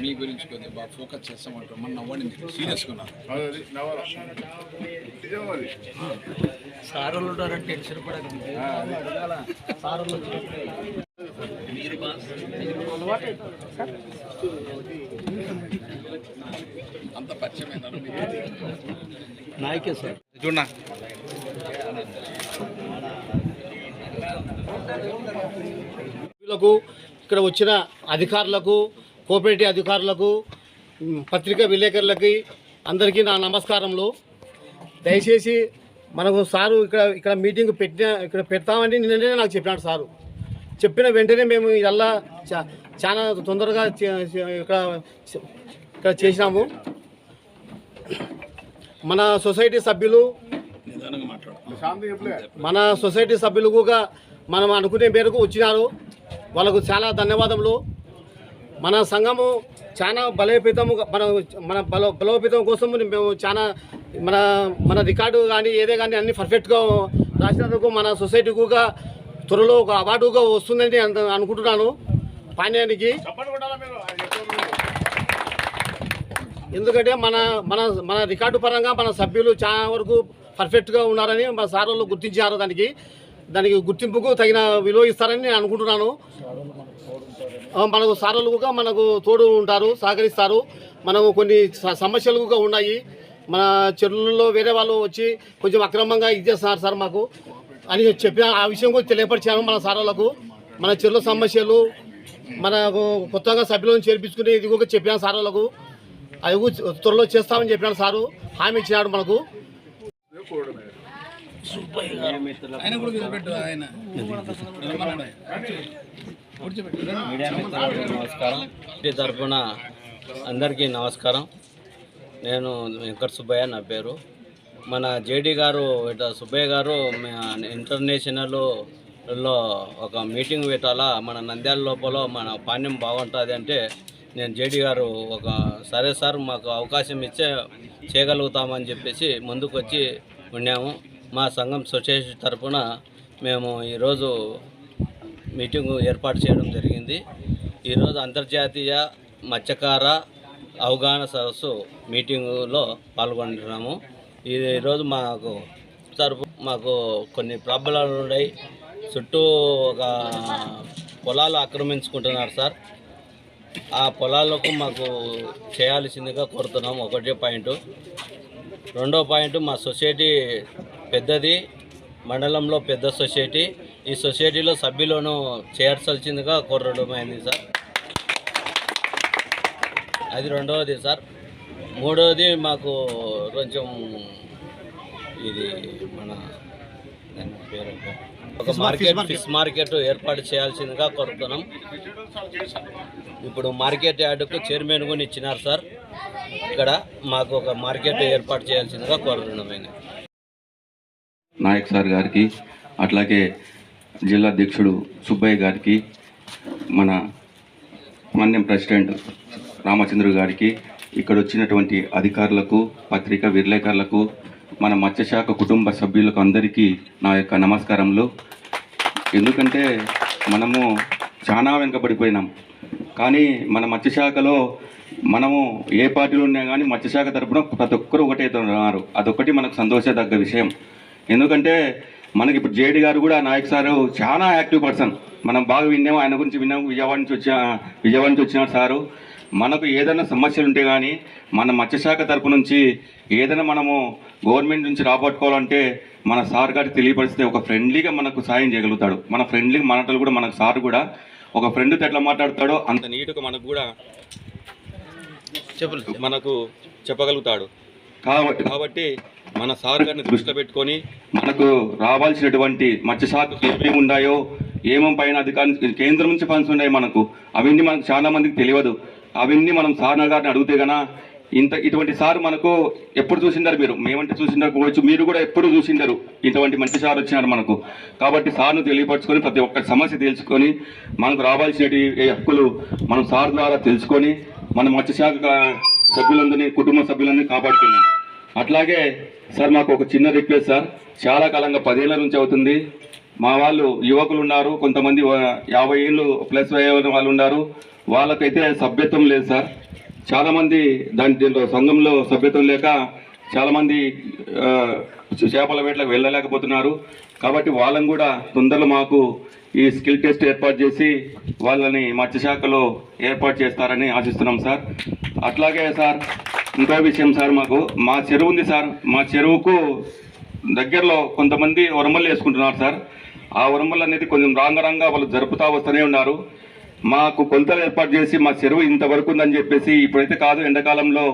మీ గురించి కొద్దిగా బాగా ఫోకస్ చేస్తామంటారు. మన నవ్వండి సీరియస్గా నిజం అది సారోళ్ళు ఉంటారని టెన్షన్ కూడా సారోళ్ళు అంత మీకు? నాయకే సార్. చూడనా ఇక్కడ వచ్చిన అధికారులకు కోఆపరేటివ్ అధికారులకు పత్రికా విలేకరులకి అందరికీ నా నమస్కారములు. దయచేసి మనకు సారు ఇక్కడ ఇక్కడ మీటింగ్ పెట్టిన ఇక్కడ పెడతామని నిన్ననే నాకు చెప్పినాడు సారు. చెప్పిన వెంటనే మేము ఇలా చాలా తొందరగా ఇక్కడ ఇక్కడ చేసినాము. మన సొసైటీ సభ్యులు మన సొసైటీ సభ్యులు కూడా మనం అనుకునే మేరకు వచ్చినారు. వాళ్ళకు చాలా ధన్యవాదములు. మన సంఘము చాలా బలోపేతము మన మన బలో బలోపేతం కోసం మేము చాలా మన మన రికార్డు కానీ ఏదే కానీ అన్ని పర్ఫెక్ట్గా రాసినందుకు మన సొసైటీ కూడా త్వరలో ఒక అవార్డుగా వస్తుందని అనుకుంటున్నాను. పానీయానికి. ఎందుకంటే మన మన మన రికార్డు పరంగా మన సభ్యులు చాలా వరకు పర్ఫెక్ట్గా ఉన్నారని మన సార్ వాళ్ళు గుర్తించారు దానికి. దానికి గుర్తింపుకు తగిన విలువ ఇస్తారని నేను అనుకుంటున్నాను. మనకు సార్ వాళ్ళు కూడా మనకు తోడు ఉంటారు సహకరిస్తారు. మనము కొన్ని సమస్యలు కూడా ఉన్నాయి. మన చెరువుల్లో వేరే వాళ్ళు వచ్చి కొంచెం అక్రమంగా ఇది చేస్తున్నారు సార్ మాకు అని చెప్పిన ఆ విషయం కూడా తెలియపరిచాను మన సార్ వాళ్ళకు మన చెరువుల సమస్యలు మనకు కొత్తగా సభ్యులను చేర్పించుకుని ఇది కూడా చెప్పినాను సార్ వాళ్ళకు అది త్వరలో చేస్తామని చెప్పినాడు సారు. హామీ ఇచ్చినాడు మనకు. ఆయన కూడా కూర్చోబెట్టు ఆయన. మీడియా మిత్రులకు నమస్కారం. తరఫున అందరికీ నమస్కారం. నేను వెంకట సుబ్బయ్య నా పేరు. మన జేడి గారు ఇట సుబ్బయ్య గారు మ- ఇంటర్నేషనల్లో ఒక మీటింగ్ పెట్టాలా మన నంద్యాల లోపల మన పాణ్యం బాగుంటుంది అంటే నేను జేడి గారు ఒక సరే సార్ మాకు అవకాశం ఇచ్చే చేయగలుగుతామని చెప్పేసి ముందుకు వచ్చి ఉన్నాము. మా సంఘం సొసైటీ తరఫున మేము ఈరోజు మీటింగ్ ఏర్పాటు చేయడం జరిగింది. ఈరోజు అంతర్జాతీయ మత్స్యకార అవగాహన సదస్సు మీటింగులో పాల్గొంటున్నాము. ఈరోజు మాకు తరపు మాకు కొన్ని ప్రాబ్లాలు ఉన్నాయి. చుట్టూ ఒక పొలాలు ఆక్రమించుకుంటున్నారు సార్. ఆ పొలాలకు మాకు చేయాల్సిందిగా కోరుతున్నాము. ఒకటే పాయింట్. రెండో పాయింట్ మా సొసైటీ పెద్దది. మండలంలో పెద్ద సొసైటీ. ఈ సొసైటీలో సభ్యులను చేర్చాల్సిందిగా కోరడం అయింది సార్. అది రెండవది సార్. మూడవది మాకు కొంచెం ఇది మన దాని పేరు. ఒక మార్కెట్ ఫిష్ మార్కెట్. ఏర్పాటు చేయాల్సిందిగా కోరుతున్నాం. ఇప్పుడు మార్కెట్ యార్డుకు చైర్మన్ కూడా ఇచ్చినారు సార్. ఇక్కడ మాకు ఒక మార్కెట్ ఏర్పాటు చేయాల్సిందిగా కోరుతున్నాం నాయక్ సార్ గారికి అట్లాగే జిల్లా అధ్యక్షుడు సుబ్బయ్య గారికి మన మన్యం ప్రెసిడెంట్ రామచంద్రు గారికి ఇక్కడ వచ్చినటువంటి అధికారులకు పత్రికా విలేకరులకు మన మత్స్యశాఖ కుటుంబ సభ్యులకు అందరికీ నా యొక్క నమస్కారములు. ఎందుకంటే మనము చాలా వెనుకబడిపోయినాం కానీ మన మత్స్యశాఖలో మనము ఏ పార్టీలు ఉన్నా కానీ మత్స్యశాఖ తరపున ప్రతి ఒక్కరు ఒకటే ఉన్నారు అదొకటి మనకు సంతోషదగ్గ విషయం. ఎందుకంటే మనకి ఇప్పుడు జేడి గారు కూడా నాయక్ సారు చాలా యాక్టివ్ పర్సన్. మనం బాగా విన్నాము ఆయన గురించి విన్నాము విజయవాడ నుంచి వచ్చా విజయవాడ నుంచి వచ్చిన సారు. మనకు ఏదైనా సమస్యలు ఉంటే కానీ మన మత్స్యశాఖ తరపు నుంచి ఏదైనా మనము గవర్నమెంట్ నుంచి రాబట్టుకోవాలంటే మన సార్ గారికి తెలియపరిస్తే ఒక ఫ్రెండ్లీగా మనకు సాయం చేయగలుగుతాడు. మన ఫ్రెండ్లీ మాటలు కూడా మనకు సార్ కూడా ఒక ఫ్రెండ్తో ఎట్లా మాట్లాడతాడో అంత నీట్గా మనకు కూడా చెప్పు మనకు చెప్పగలుగుతాడు. కాబట్టి కాబట్టి మన సార్ గారిని దృష్టిలో పెట్టుకొని మనకు రావాల్సినటువంటి మత్స్యశాఖ ఏమేమి ఉన్నాయో ఏమేమి పైన అధికారి కేంద్రం నుంచి ఫండ్స్ ఉన్నాయి మనకు. అవన్నీ మనకు చాలా మందికి తెలియదు. అవన్నీ మనం సార్ గారిని అడిగితే గనా ఇంత ఇటువంటి సార్ మనకు ఎప్పుడు చూసిండారు మీరు? మేమంటే చూసిండకపోవచ్చు మీరు కూడా ఎప్పుడు చూసిండరు? ఇటువంటి మంచి సార్ వచ్చినారు మనకు. కాబట్టి సార్ను తెలియపరచుకొని ప్రతి ఒక్క సమస్య తెలుసుకొని మనకు రావాల్సిన హక్కులు మనం సార్ ద్వారా తెలుసుకొని మన మత్స్యశాఖ సభ్యులందరినీ కుటుంబ సభ్యులందరినీ కాపాడుతున్నాం. అట్లాగే సార్ మాకు ఒక చిన్న రిక్వెస్ట్ సార్. చాలా కాలంగా పదేళ్ళ నుంచి అవుతుంది. మా వాళ్ళు యువకులు ఉన్నారు. కొంతమంది యాభై ఏళ్ళు ప్లస్ అయ్యే వాళ్ళు ఉన్నారు. వాళ్ళకైతే సభ్యత్వం లేదు సార్. చాలామంది దాని దీంట్లో సంఘంలో సభ్యత్వం లేక చాలామంది చేపల వేటలకు వెళ్ళలేకపోతున్నారు. కాబట్టి వాళ్ళని కూడా తొందరలో మాకు ఈ స్కిల్ టెస్ట్ ఏర్పాటు చేసి వాళ్ళని మత్స్యశాఖలో ఏర్పాటు చేస్తారని ఆశిస్తున్నాం సార్. అట్లాగే సార్ ఇంకో విషయం సార్ మాకు మా చెరువు ఉంది సార్. మా చెరువుకు దగ్గరలో కొంతమంది వరమల్లు వేసుకుంటున్నారు సార్. ఆ వరమల్లు అనేది కొంచెం రాంగరంగా వాళ్ళు జరుపుతా వస్తూనే ఉన్నారు. మాకు కొలతలు ఏర్పాటు చేసి మా చెరువు ఇంతవరకు ఉందని చెప్పేసి ఇప్పుడైతే కాదు ఎండాకాలంలో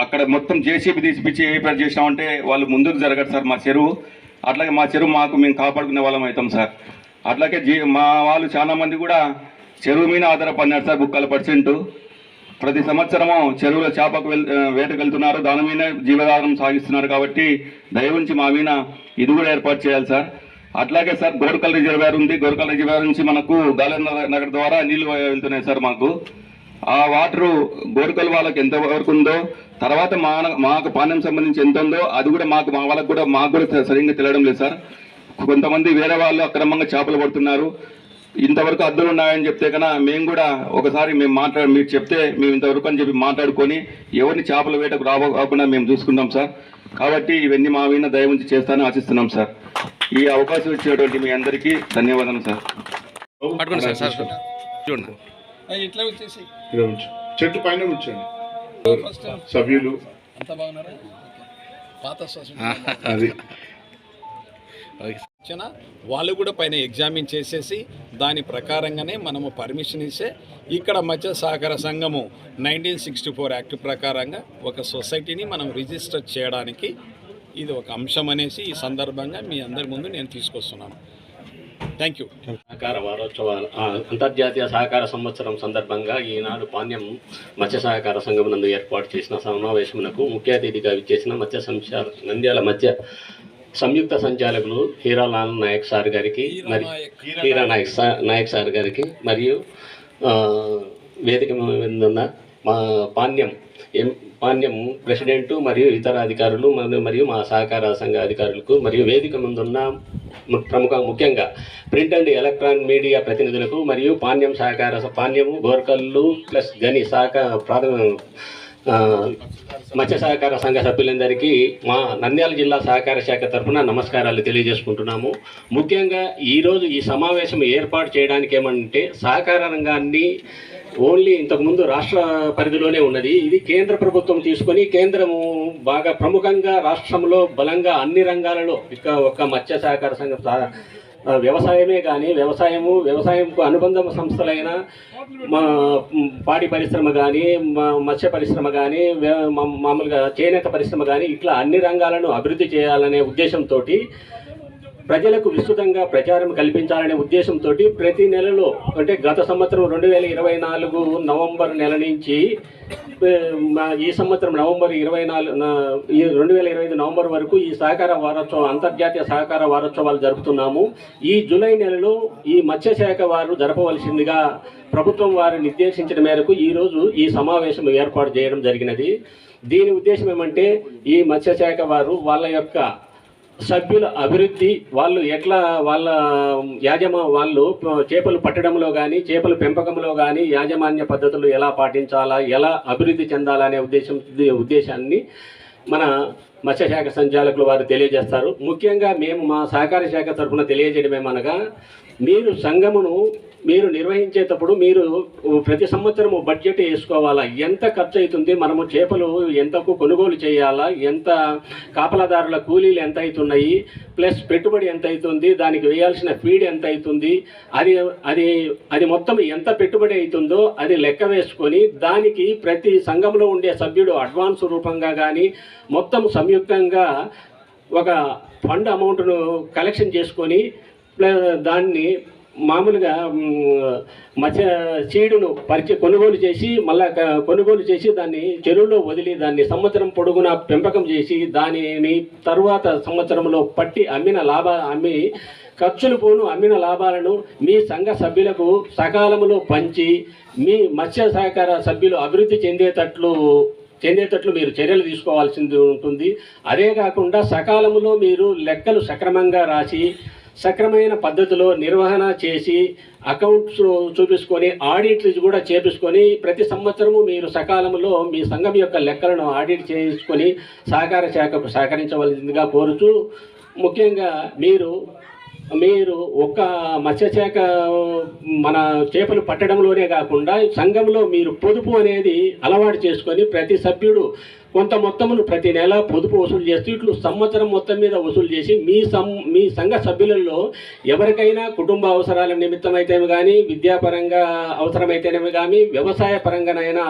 అక్కడ మొత్తం జేసీబీ తీసిపిచ్చి ఏర్పాటు చేసినామంటే వాళ్ళు ముందుకు జరగదు సార్ మా చెరువు. అట్లాగే మా చెరువు మాకు మేము కాపాడుకునే వాళ్ళం అవుతాం సార్. అట్లాగే జీ మా వాళ్ళు చాలామంది కూడా చెరువు మీద ఆధారపడినారు సార్ బుక్కల పర్సెంట్ ప్రతి సంవత్సరము చెరువులో చేపకు వెల్ వేటకెళ్తున్నారు. దాని మీద జీవనాధారం సాగిస్తున్నారు కాబట్టి దయ మా మీద ఇది కూడా ఏర్పాటు చేయాలి సార్. అట్లాగే సార్ గోరకల్ రిజర్వేర్ ఉంది. గోరకల్ రిజర్వేర్ నుంచి మనకు గాలేంద్ర నగర్ ద్వారా నీళ్ళు వెళ్తున్నాయి సార్ మాకు. ఆ వాటర్ గోరకల్ వాళ్ళకి ఎంత వరకు ఉందో తర్వాత మా మాకు పానం సంబంధించి ఎంత ఉందో అది కూడా మాకు మా వాళ్ళకి కూడా మాకు కూడా సరిగ్గా తెలియడం లేదు సార్. కొంతమంది వేరే వాళ్ళు అక్రమంగా చేపలు పడుతున్నారు. ఇంతవరకు అద్దులు ఉన్నాయని చెప్తే కన్నా మేము కూడా ఒకసారి మేము మాట్లాడి మీరు చెప్తే మేము ఇంతవరకు అని చెప్పి మాట్లాడుకొని ఎవరిని చేపల వేటకు రాకుండా మేము చూసుకుంటాం సార్. కాబట్టి ఇవన్నీ మా మీద దయ ఉంచి చేస్తానని ఆశిస్తున్నాం సార్. ఈ అవకాశం ఇచ్చినటువంటి మీ అందరికీ ధన్యవాదాలు సార్. చెట్టు పైన ఉంచండి సభ్యులు. అది. వచ్చిన వాళ్ళు కూడా పైన ఎగ్జామిన్ చేసేసి దాని ప్రకారంగానే మనము పర్మిషన్ ఇస్తే ఇక్కడ మత్స్య సహకార సంఘము నైన్టీన్ సిక్స్టీ ఫోర్ యాక్ట్ ప్రకారంగా ఒక సొసైటీని మనం రిజిస్టర్ చేయడానికి ఇది ఒక అంశం అనేసి ఈ సందర్భంగా మీ అందరి ముందు నేను తీసుకొస్తున్నాను. థ్యాంక్ యూ సహకార వారోత్సవాలు అంతర్జాతీయ సహకార సంవత్సరం సందర్భంగా ఈనాడు పాణ్యం మత్స్య సహకార సంఘం నందు ఏర్పాటు చేసిన సమావేశమునకు ముఖ్య అతిథిగా విచ్చేసిన మత్స్య సంచార నంద్యాల మధ్య సంయుక్త సంచాలకులు హీరాలాల్ నాయక్ సార్ గారికి మరి హీరా నాయక్ సార్ నాయక్ సార్ గారికి మరియు వేదిక ఉన్న మా పాణ్యం ఎం పాణ్యం ప్రెసిడెంట్ మరియు ఇతర అధికారులు మరియు- మరియు మా సహకార సంఘ అధికారులకు మరియు వేదిక ముందున్న ప్రముఖ ముఖ్యంగా ప్రింట్ అండ్ ఎలక్ట్రాన్ మీడియా ప్రతినిధులకు మరియు పాణ్యం సహకార పాణ్యము గోర్కల్లు ప్లస్ గని సహకార ప్రాథమిక మత్స్య సహకార సంఘ సభ్యులందరికీ మా నంద్యాల జిల్లా సహకార శాఖ తరఫున నమస్కారాలు తెలియజేసుకుంటున్నాము. ముఖ్యంగా ఈరోజు ఈ సమావేశం ఏర్పాటు చేయడానికి ఏమంటే సహకార రంగాన్ని ఓన్లీ ఇంతకుముందు రాష్ట్ర పరిధిలోనే ఉన్నది. ఇది కేంద్ర ప్రభుత్వం తీసుకొని కేంద్రము బాగా ప్రముఖంగా రాష్ట్రంలో బలంగా అన్ని రంగాలలో ఇక ఒక్క మత్స్య సహకార సంఘం వ్యవసాయమే కానీ వ్యవసాయము వ్యవసాయంకు అనుబంధ సంస్థలైన మా పాడి పరిశ్రమ కానీ మత్స్య పరిశ్రమ కానీ మామూలుగా చేనేత పరిశ్రమ కానీ ఇట్లా అన్ని రంగాలను అభివృద్ధి చేయాలనే ఉద్దేశంతో ప్రజలకు విస్తృతంగా ప్రచారం కల్పించాలనే ఉద్దేశంతో ప్రతి నెలలో అంటే గత సంవత్సరం రెండు వేల ఇరవై నాలుగు నవంబర్ నెల నుంచి ఈ సంవత్సరం నవంబర్ ఇరవై నాలుగు ఈ రెండు వేల ఇరవై ఐదు నవంబర్ వరకు ఈ సహకార వారోత్సవం అంతర్జాతీయ సహకార వారోత్సవాలు జరుపుతున్నాము. ఈ జూలై నెలలో ఈ మత్స్యశాఖ వారు జరపవలసిందిగా ప్రభుత్వం వారు నిర్దేశించిన మేరకు ఈరోజు ఈ సమావేశం ఏర్పాటు చేయడం జరిగినది. దీని ఉద్దేశం ఏమంటే ఈ మత్స్యశాఖ వారు వాళ్ళ యొక్క సభ్యుల అభివృద్ధి వాళ్ళు ఎట్లా వాళ్ళ యాజమా వాళ్ళు చేపలు పట్టడంలో కానీ చేపల పెంపకంలో కానీ యాజమాన్య పద్ధతులు ఎలా పాటించాలా ఎలా అభివృద్ధి చెందాలనే ఉద్దేశం ఉద్దేశాన్ని మన మత్స్యశాఖ సంచాలకులు వారు తెలియజేస్తారు. ముఖ్యంగా మేము మా సహకార శాఖ తరఫున తెలియజేయడం ఏమనగా మీరు సంఘమును మీరు నిర్వహించేటప్పుడు మీరు ప్రతి సంవత్సరము బడ్జెట్ వేసుకోవాలా? ఎంత ఖర్చు అవుతుంది మనము చేపలు ఎంతకు కొనుగోలు చేయాలా? ఎంత కాపలాదారుల కూలీలు ఎంత అవుతున్నాయి? ప్లస్ పెట్టుబడి ఎంత అవుతుంది? దానికి వేయాల్సిన ఫీడ్ ఎంత అవుతుంది? అది అది అది మొత్తం ఎంత పెట్టుబడి అవుతుందో అది లెక్క వేసుకొని దానికి ప్రతి సంఘంలో ఉండే సభ్యుడు అడ్వాన్స్ రూపంగా కానీ మొత్తం సంయుక్తంగా ఒక ఫండ్ అమౌంట్ను కలెక్షన్ చేసుకొని దాన్ని మామూలుగా మత్స్య చీడును పరిచయ కొనుగోలు చేసి మళ్ళా కొనుగోలు చేసి దాన్ని చెరువులో వదిలి దాన్ని సంవత్సరం పొడుగునా పెంపకం చేసి దానిని తరువాత సంవత్సరంలో పట్టి అమ్మిన లాభ అమ్మి ఖర్చులు పోను అమ్మిన లాభాలను మీ సంఘ సభ్యులకు సకాలంలో పంచి మీ మత్స్య సహకార సభ్యులు అభివృద్ధి చెందేటట్లు చెందేటట్లు మీరు చర్యలు తీసుకోవాల్సింది ఉంటుంది. అదే కాకుండా సకాలంలో మీరు లెక్కలు సక్రమంగా రాసి సక్రమైన పద్ధతిలో నిర్వహణ చేసి అకౌంట్స్ చూపించుకొని ఆడిట్లు కూడా చేపించుకొని ప్రతి సంవత్సరము మీరు సకాలంలో మీ సంఘం యొక్క లెక్కలను ఆడిట్ చేసుకొని సహకార శాఖకు సహకరించవలసిందిగా కోరుతూ ముఖ్యంగా మీరు మీరు ఒక మత్స్యశాఖ మన చేపలు పట్టడంలోనే కాకుండా సంఘంలో మీరు పొదుపు అనేది అలవాటు చేసుకొని ప్రతి సభ్యుడు కొంత మొత్తమును ప్రతి నెల పొదుపు వసూలు చేస్తూ ఇట్లు సంవత్సరం మొత్తం మీద వసూలు చేసి మీ సం మీ సంఘ సభ్యులలో ఎవరికైనా కుటుంబ అవసరాల నిమిత్తం అయితేనే కానీ విద్యాపరంగా అవసరమైతేనేమి కానీ వ్యవసాయ పరంగానైనా